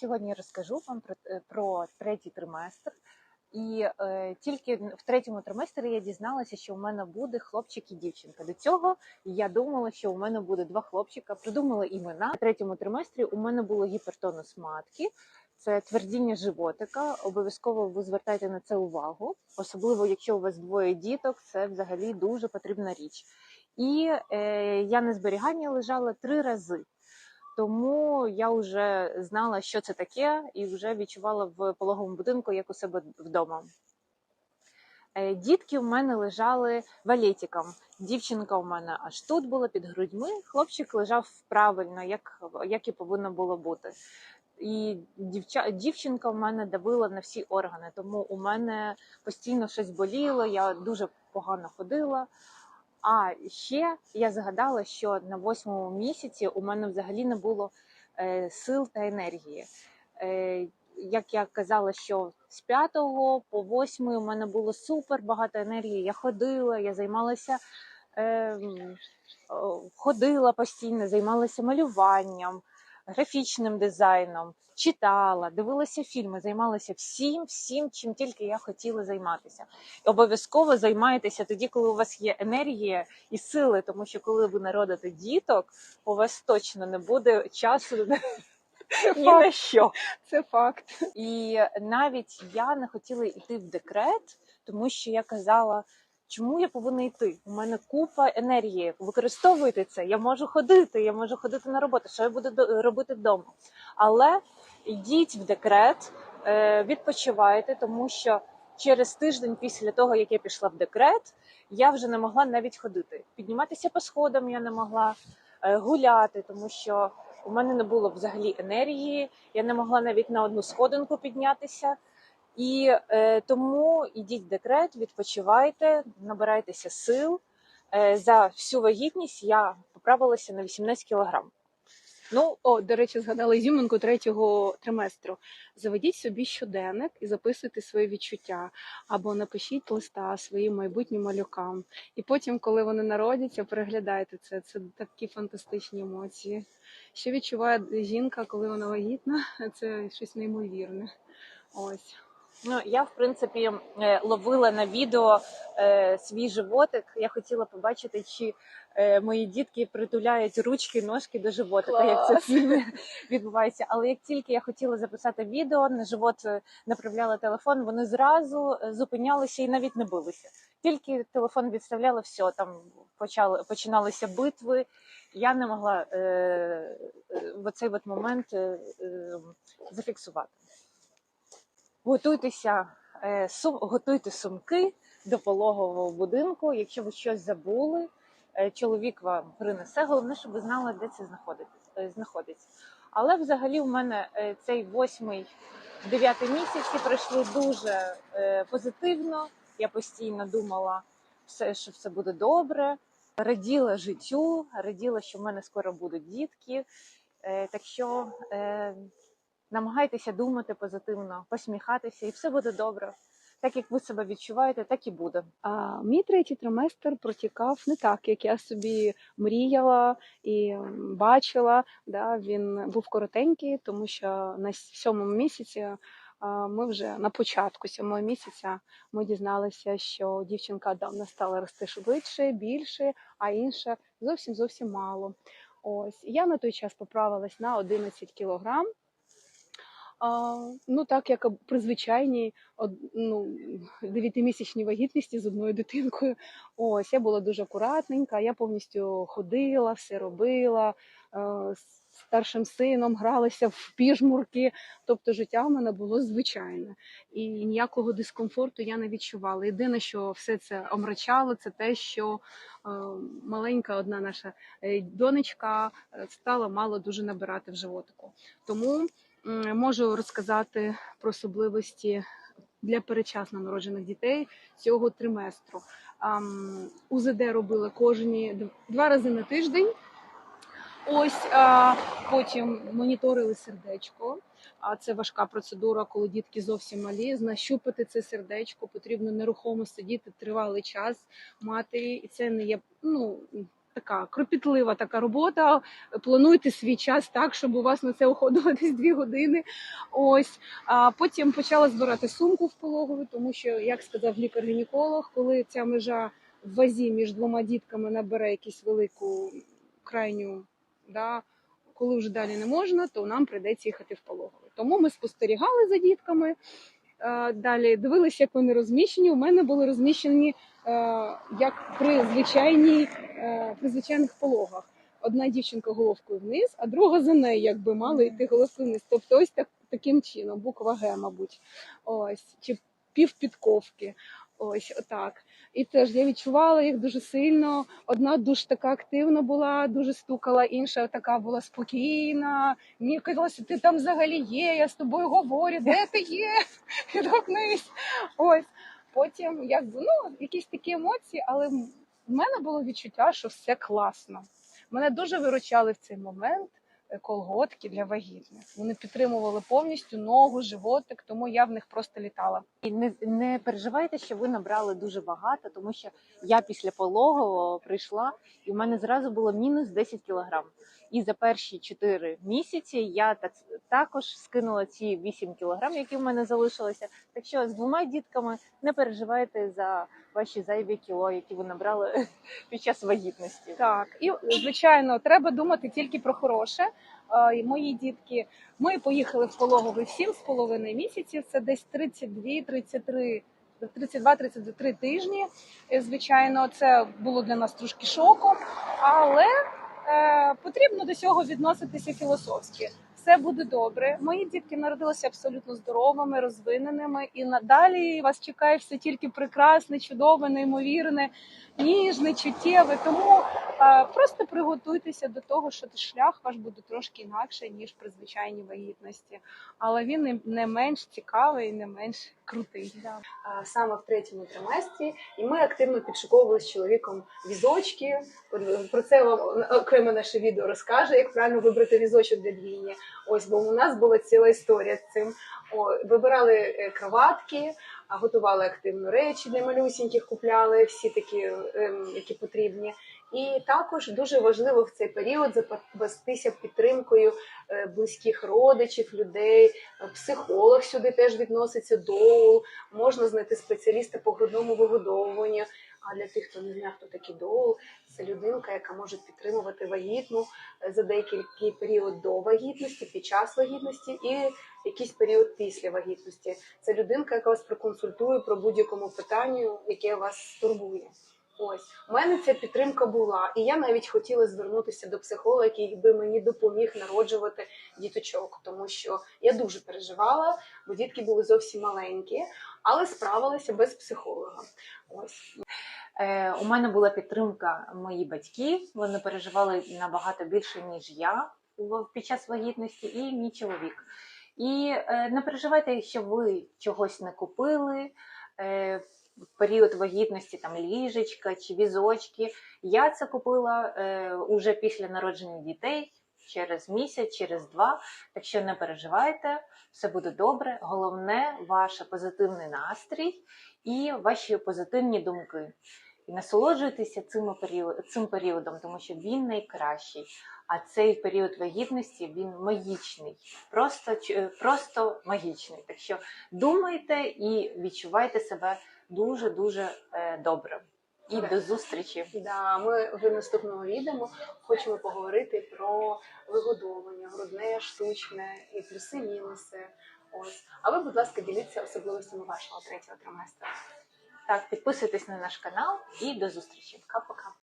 Сьогодні я розкажу вам про, е, про третій триместр. І е, тільки в третьому триместрі я дізналася, що у мене буде хлопчик і дівчинка. До цього я думала, що у мене буде два хлопчика. Придумала імена. В третьому триместрі у мене було гіпертонус матки, це твердіння животика. Обов'язково ви звертайте на це увагу, особливо якщо у вас двоє діток, це взагалі дуже потрібна річ. І е, я на зберігання лежала три рази. Тому я вже знала, що це таке, і вже відчувала в пологовому будинку як у себе вдома. Е, Дітки у мене лежали валетиком. Дівчинка у мене аж тут була під грудьми. Хлопчик лежав правильно, як, як і повинно було бути. І дівча, дівчинка в мене давила на всі органи, тому у мене постійно щось боліло, я дуже погано ходила. А ще я згадала, що на восьмому місяці у мене взагалі не було е, сил та енергії. Е, як я казала, що з п'ятого по восьмий у мене було супер багато енергії. Я ходила, я займалася, е, ходила постійно, займалася малюванням, графічним дизайном, читала, дивилася фільми, займалася всім, всім, чим тільки я хотіла займатися. І обов'язково займайтеся тоді, коли у вас є енергія і сили, тому що коли ви народите діток, у вас точно не буде часу ні на що. Це факт. І навіть я не хотіла йти в декрет, тому що я казала, чому я повинна йти? У мене купа енергії. Використовуйте це. Я можу ходити, я можу ходити на роботу. Що я буду робити вдома? Але йдіть в декрет, е, відпочивайте, тому що через тиждень після того, як я пішла в декрет, я вже не могла навіть ходити. Підніматися по сходам я не могла е, гуляти, тому що у мене не було взагалі енергії, я не могла навіть на одну сходинку піднятися. І е, тому ідіть в декрет, відпочивайте, набирайтеся сил. Е, за всю вагітність я поправилася на 18 кілограм. Ну, о, до речі, згадала ізюминку третього триместру. Заведіть собі щоденник і записуйте свої відчуття, або напишіть листа своїм майбутнім малюкам. І потім, коли вони народяться, переглядайте це. Це такі фантастичні емоції. Що відчуває жінка, коли вона вагітна? Це щось неймовірне. Ось. Ну, я, в принципі, е, ловила на відео е, свій животик. Я хотіла побачити, чи е, мої дітки притуляють ручки, ножки до животика, як це в фільмі відбувається. Але як тільки я хотіла записати відео, на живот направляла телефон, вони зразу зупинялися і навіть не билися. Тільки телефон відставляла, все, там почали, починалися битви. Я не могла е, в оцей от момент е, е, зафіксувати. Готуйтеся, е, готуйте сумки до пологового будинку. Якщо ви щось забули, е, чоловік вам принесе. Головне, щоб ви знали, де це е, знаходиться. Але взагалі у мене цей восьмий, дев'ятий місяці пройшли дуже позитивно. Я постійно думала, що все буде добре. Раділа життю, раділа, що в мене скоро будуть дітки. Так що намагайтеся думати позитивно, посміхатися, і все буде добре. Так як ви себе відчуваєте, так і буде. А мій третій триместр протікав не так, як я собі мріяла і бачила. Да, він був коротенький, тому що на сьомому місяці ми вже на початку сьомого місяця ми дізналися, що дівчинка давно стала рости швидше, більше, а інша зовсім зовсім мало. Ось я на той час поправилась на 11 кілограм. А, ну, так як при звичайній ну, дев'ятимісячній вагітності з одною дитинкою. Ось я була дуже акуратненька, я повністю ходила, все робила. е, з Старшим сином гралася в піжмурки, тобто життя в мене було звичайне, і ніякого дискомфорту я не відчувала. Єдине, що все це омрачало, це те, що е, маленька одна наша е, донечка стала мало дуже набирати в животику. Тому можу розказати про особливості для передчасно народжених дітей цього триместру. УЗД робили кожні два рази на тиждень. Ось потім моніторили сердечко. А це важка процедура, коли дітки зовсім малі. Нащупати це сердечко потрібно нерухомо сидіти тривалий час матері, і це не є ну така кропітлива така робота. Плануйте свій час так, щоб у вас на це уходило десь дві години. Ось а потім почала збирати сумку в пологові, тому що, як сказав лікар-гінеколог, коли ця межа в вазі між двома дітками набере якусь велику крайню, да, коли вже далі не можна, то нам прийдеться їхати в пологовий. Тому ми спостерігали за дітками. Е, Далі дивилися, як вони розміщені. У мене були розміщені е, як при звичайній е, при звичайних пологах. Одна дівчинка головкою вниз, а друга за нею, якби мали йти головкою вниз. Тобто, ось так таким чином, буква Г, мабуть, ось чи півпідковки. Ось отак. І теж я відчувала їх дуже сильно. Одна дуже така активна була, дуже стукала, інша така була спокійна. Мені казалося, ти там взагалі є, я з тобою говорю, де ти є? Відгукнись. Ось. Потім, якби, ну, якісь такі емоції, але в мене було відчуття, що все класно. Мене дуже виручали в цей момент колготки для вагітних. Вони підтримували повністю ногу, животик, тому я в них просто літала. І не, не переживайте, що ви набрали дуже багато, тому що я після пологового прийшла, і в мене зразу було мінус 10 кілограм. І за перші 4 місяці я так, також скинула ці 8 кілограм, які в мене залишилися. Так що з двома дітками не переживайте за ваші зайві кіло, які ви набрали під час вагітності. Так, і звичайно, треба думати тільки про хороше. Е, і Мої дітки, ми поїхали в пологовий в 7,5 місяців. Це десь 32-33 32-33 тижні. Е, Звичайно, це було для нас трошки шоком, але потрібно до цього відноситися філософськи. Все буде добре. Мої дітки народилися абсолютно здоровими, розвиненими, і надалі вас чекає все тільки прекрасне, чудове, неймовірне, ніжне, чуттєве. Тому е, просто приготуйтеся до того, що шлях ваш буде трошки інакший ніж при звичайній вагітності, але він не- менш цікавий, не менш крутий. а, саме в третьому триместрі, і ми активно підшуковували з чоловіком візочки. Про це вам окремо наше відео розкаже, як правильно вибрати візочок для двійні. Ось, бо у нас була ціла історія з цим. О, вибирали е, кроватки, готували активно речі для малюсіньких, купляли всі такі, ем, які потрібні. І також дуже важливо в цей період запастися підтримкою е, близьких родичів, людей. Психолог сюди теж відноситься доул. Можна знайти спеціаліста по грудному вигодовуванню. А для тих, хто не знає, хто такий доул, це людинка, яка може підтримувати вагітну е, за деякий період до вагітності, під час вагітності і якийсь період після вагітності. Це людинка, яка вас проконсультує про будь-якому питанню, яке вас турбує. Ось у мене ця підтримка була, і я навіть хотіла звернутися до психолога, який би мені допоміг народжувати діточок, тому що я дуже переживала, бо дітки були зовсім маленькі, але справилася без психолога. Ось Е, у мене була підтримка мої батьки. Вони переживали набагато більше, ніж я під час вагітності, і мій чоловік. І е, не переживайте, якщо ви чогось не купили. Е, період вагітності там ліжечка чи візочки. Я це купила е, уже після народження дітей через місяць, через два. Так що не переживайте, все буде добре. Головне ваш позитивний настрій і ваші позитивні думки. І насолоджуйтеся цим, період, цим періодом, тому що він найкращий. А цей період вагітності він магічний, просто, просто магічний. Так що думайте і відчувайте себе дуже дуже е, добре. І до зустрічі. да, ми в наступному відео хочемо поговорити про вигодовування, грудне, штучне і плюси-мінуси. Ось, а ви, будь ласка, діліться особливостями вашого третього триместру. Так, підписуйтесь на наш канал і до зустрічі. Пока-пока.